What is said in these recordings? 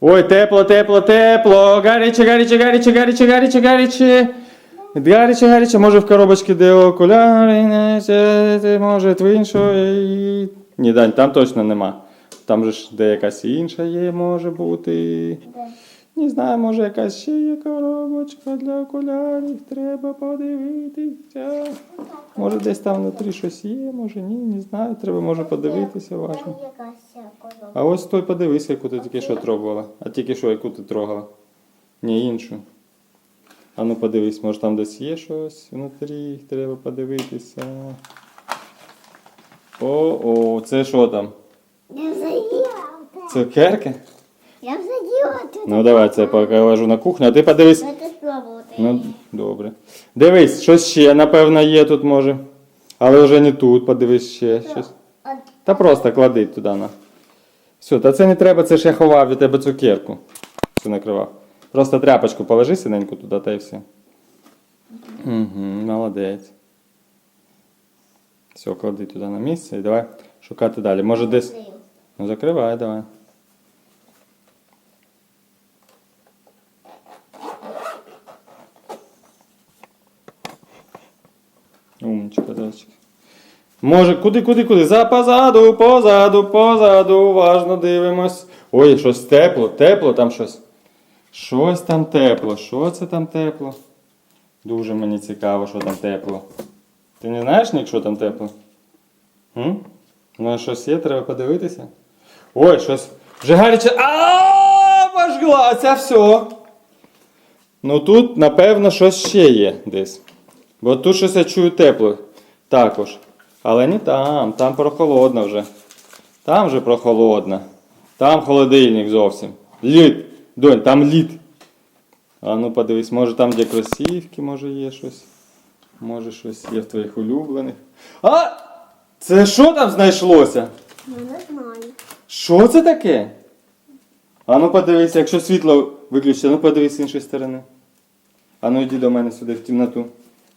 Ой, тепло, тепло, тепло. Гаряче, гаряче, гаряче, гаряче, гаряче, гаряче. Гаряче, гаряче, може в коробочці де окуляри, не може в іншої. Ні, Дань, там точно нема. Там же ж де якась інша є, може бути. Не знаю, може якась ще є коробочка для окулярів, треба подивитися. Може десь там внутрі щось є, може ні, не знаю, треба може подивитися уважно. А ось той подивись, яку ти тільки що трогала. А тільки що, яку ти трогала. Ні, іншу. А ну подивись, може там десь є щось внутрі, треба подивитися. О, о, це що там? Я взаїла. Цукерки? Я взаїла тут. Ну давай це я покажу на кухню, а ти подивись. Спробувати. Ну, добре. Дивись, щось ще, напевно, є тут може. Але вже не тут, подивись ще щось. Та просто клади туди на. Все, та це не треба, це ж я ховав від тебе цукерку. Все накривав. Просто тряпочку положи синеньку туди та й все. Угу, молодець. Все, клади туди на місце і давай шукати далі. Може десь. Ну закривай, давай. Умничка, зайчик. Може, куди, куди, куди? За позаду, позаду, позаду, уважно дивимось. Ой, щось тепло, тепло там щось. Щось там тепло. Що це там тепло? Дуже мені цікаво, що там тепло. Ти не знаєш, Нік, що там тепло? М? Ну, щось є, треба подивитися. Ой, щось. Вже гаряче. А, пожгла, це все. Ну тут, напевно, щось ще є десь. Бо тут щось я чую тепло також. Але не там, там прохолодно вже. Там вже прохолодно. Там холодильник зовсім. Лід. Донь, там лід. А ну подивись, може там де кросівки, може є щось. Може щось є в твоїх улюблених. А! Це що там знайшлося? Ну, не знаю. Що це таке? А ну подивись, якщо світло виключиться, ну подивись з іншої сторони. А ну йди до мене сюди в темноту.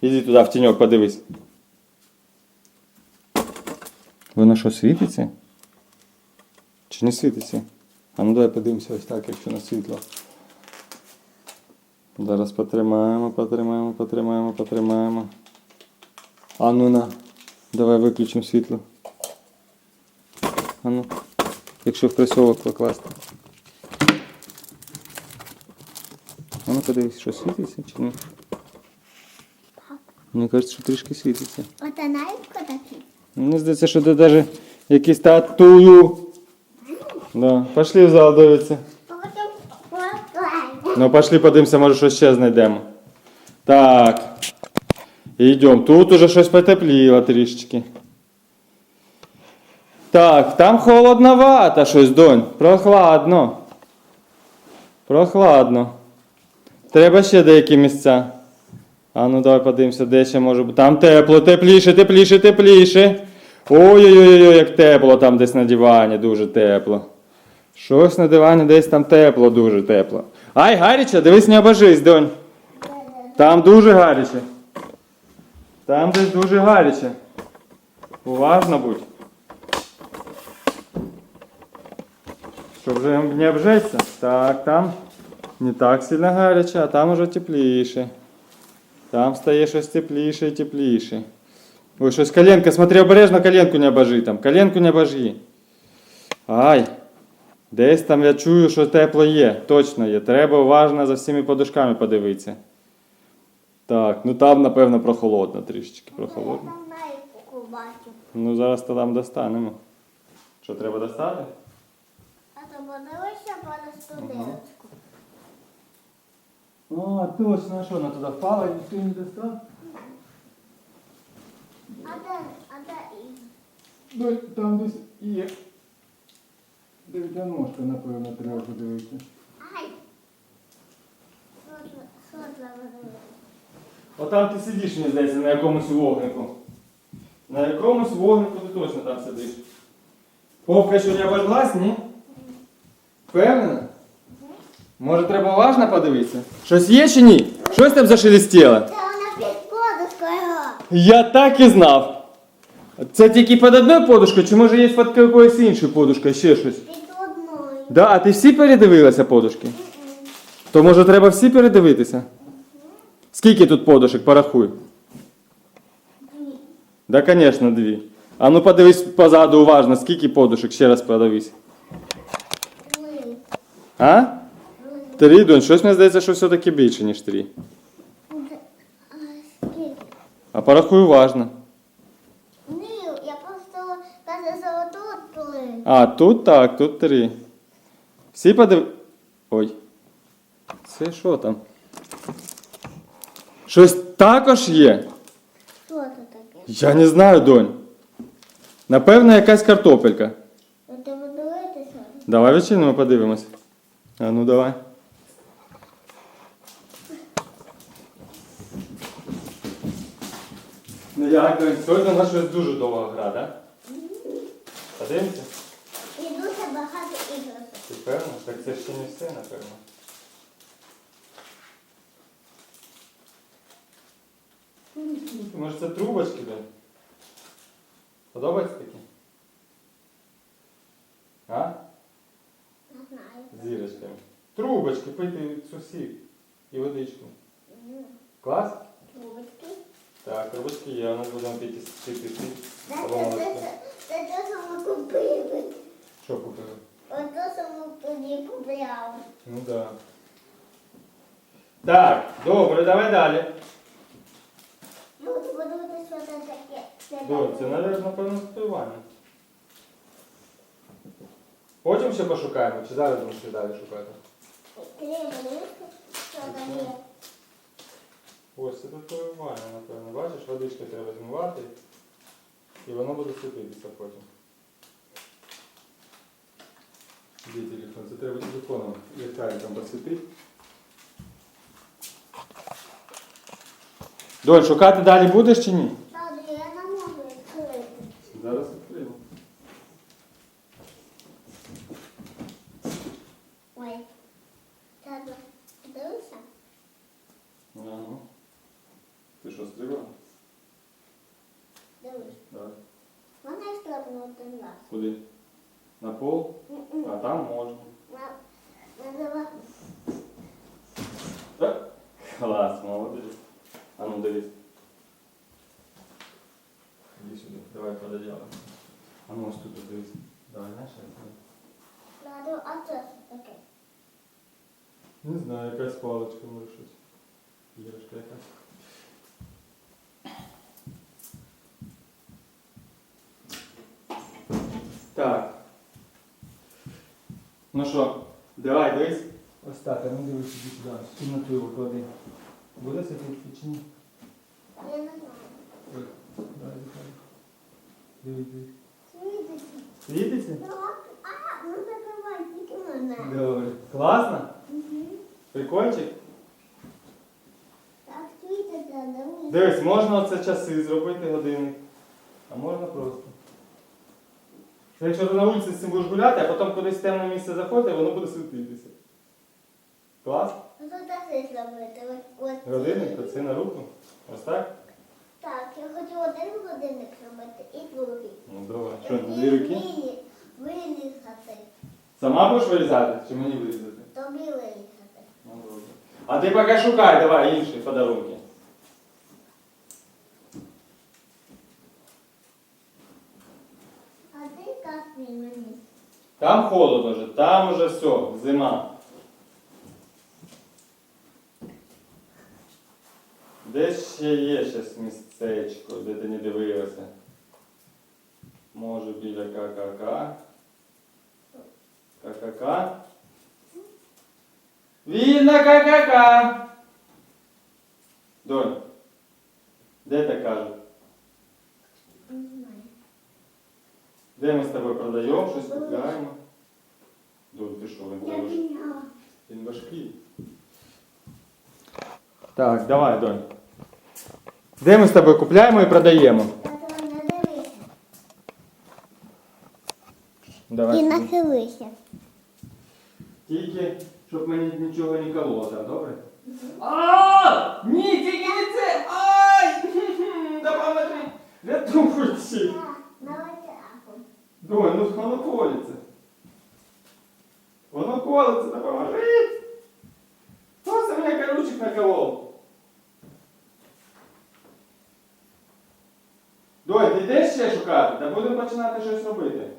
Іди туди в тіньок, подивись. Воно що світиться? Чи не світиться? А ну давай подивимося ось так, якщо на світло. Зараз потримаємо, потримаємо, потримаємо, потримаємо. А ну на. Давай виключимо світло. А ну. Якщо в кросовок покласти. А ну подивись, що світиться чи ні? Мені кажеться, що трішки світиться. От а наївка такі. Мені здається, що це навіть якісь татую. Да. Пошли в зал дивитися. Ну, пошли подивимося, може щось ще знайдемо. Так. Йдемо. Тут уже щось потепліло трішечки. Так, там холодновато щось, донь. Прохладно. Прохладно. Треба ще деякі місця. А ну давай подивимося, де ще може бути. Там тепло, тепліше, тепліше, тепліше. Ой-ой-ой, як тепло там десь на дивані, дуже тепло. Щось на дивані десь там тепло, дуже тепло. Ай, гаряче, дивись, не обожись, донь. Там дуже гаряче. Там десь дуже гаряче. Уважно будь. Щоб вже не обжечься. Так, там не так сильно гаряче, а там уже тепліше. Там стає щось тепліше і тепліше. Ой, щось коленка, смотри, обережно коленку не обожи там. Коленку не обожи. Ай. Десь там я чую, що тепло є. Точно є. Треба уважно за всіми подушками подивитися. Так, ну там, напевно, прохолодно трішечки. Я Прохолодно. Ну зараз то там достанемо. Що треба достати? А то подивися по студентську. О, точно, що вона туди впала і ніхто не достав? А де, а де і? Ну, там десь є. Дев'ятя ножка, напевно, треба подивитися. Ай! Що це- Що? Отам ти сидиш, мені здається, на якомусь вогнику. На якомусь вогнику ти точно там сидиш. Повка що не обожглась, ні? Впевнена? Може треба уважно подивитися? Щось є чи ні? Щось там зашелестіло? Це вона під подушкою. Я так і знав. Це тільки під одною подушкою, чи може є під якоюсь іншою подушкою ще щось? Під одною. Да, а ти всі передивилася подушки? То може треба всі передивитися? Скільки тут подушок, порахуй. Дві. Да, звісно, дві. А ну подивись позаду уважно, скільки подушок, ще раз подивись. Три. А? Три. Донь, щось мені здається, що все-таки більше, ніж три. А, Скільки? А порахуй уважно. Ні, я просто казала тут три. А, тут так, тут три. Всі подив... Ой. Це що там? Щось також є? Що це таке? Я не знаю, донь. Напевно, якась картопелька. Ви тебе дивитися? Давай відчинимо, подивимось. А ну давай. Ну як, донь, сьогодні у нас щось дуже довга гра, так? Да? Подивимося? І дуже багато іграшок. Ти певно? Так це ще не все, напевно. Може це трубочки, да? Подобається такі? А? Не знаю. Зірочками. Трубочки пити від сусід і водичку. Клас? Трубочки. Так, трубочки є, у нас будемо пити пити. пити. Це Або це- молочко. це- це те, що ми купили. Що купили? Ото, що ми тоді купляли. Ну да. Так, добре, давай далі. Ну, от подивитися, що це таке. Це Добре, це, таке. навіть, напевно, співання. Потім ще пошукаємо, чи зараз будемо ще далі шукати? Треба дивитися, що там є. Ось це татуювання, напевно. Бачиш, водички треба змивати, і воно буде світитися потім. Де телефон? Це треба телефоном ліхтариком посвітити. Доль, шукати далі будеш чи ні? Правда, я не можу відкрити. Зараз Куди? На пол? М-м. А там можна. На- назива- Так. Клас, молодець. А ну дивись. Іди сюди, давай пододіяли. А ну ось тут дивись. Давай, знаєш, як це? Ладно, а це що таке? Не знаю, якась паличка може щось. Іграшка якась. Так. Ну що, давай, дивись. Ось так, а ну дивись іди сюди. В кімнату його клади. Буде сидіти чи ні? Я не знаю. Ой, давай, давай. Дивись, дивись. Світиться. Світиться? Ну, а, ну закривай тільки мене. Добре. Класно? Мгм. Прикольчик? Так, світиться, дивись. Дивись, можна оце часи зробити годинник, а можна просто. Це якщо ти на вулиці з цим будеш гуляти, а потім кудись в темне місце заходити, воно буде світитися. Клас? Ну, то так зробити. Годинник, то це на руку. Ось так? Так, я хочу один годинник зробити і другий. Ну добре. Що, дві руки? вилі- Вилізати. Сама будеш вирізати чи мені вирізати? Тобі вилізати. Ну добре. А ти поки шукай, давай інші подарунки. А ти як мені? Там холодно вже, там уже все, зима. Десь ще є щось містечко, де ти не дивилася. Може біля ККК. ККК. Вільна ККК! Донь, де так кажуть? Не знаю. Де ми з тобою продаємо, щось купляємо? Донь, ти що, він міняла. Він важкий. Так, давай, донь. Де ми з тобою купляємо і продаємо? Давай. І сюди. нахилися. Тільки, щоб мені нічого не кололо, там, добре? А! Ні, тільки не це! Ай! Допоможи! Рятуйте! Донь, ну воно колиться. колиться, допоможіть! Хто це мене колючик наколов? Дой, ти йдеш ще шукати? Та будемо починати щось робити.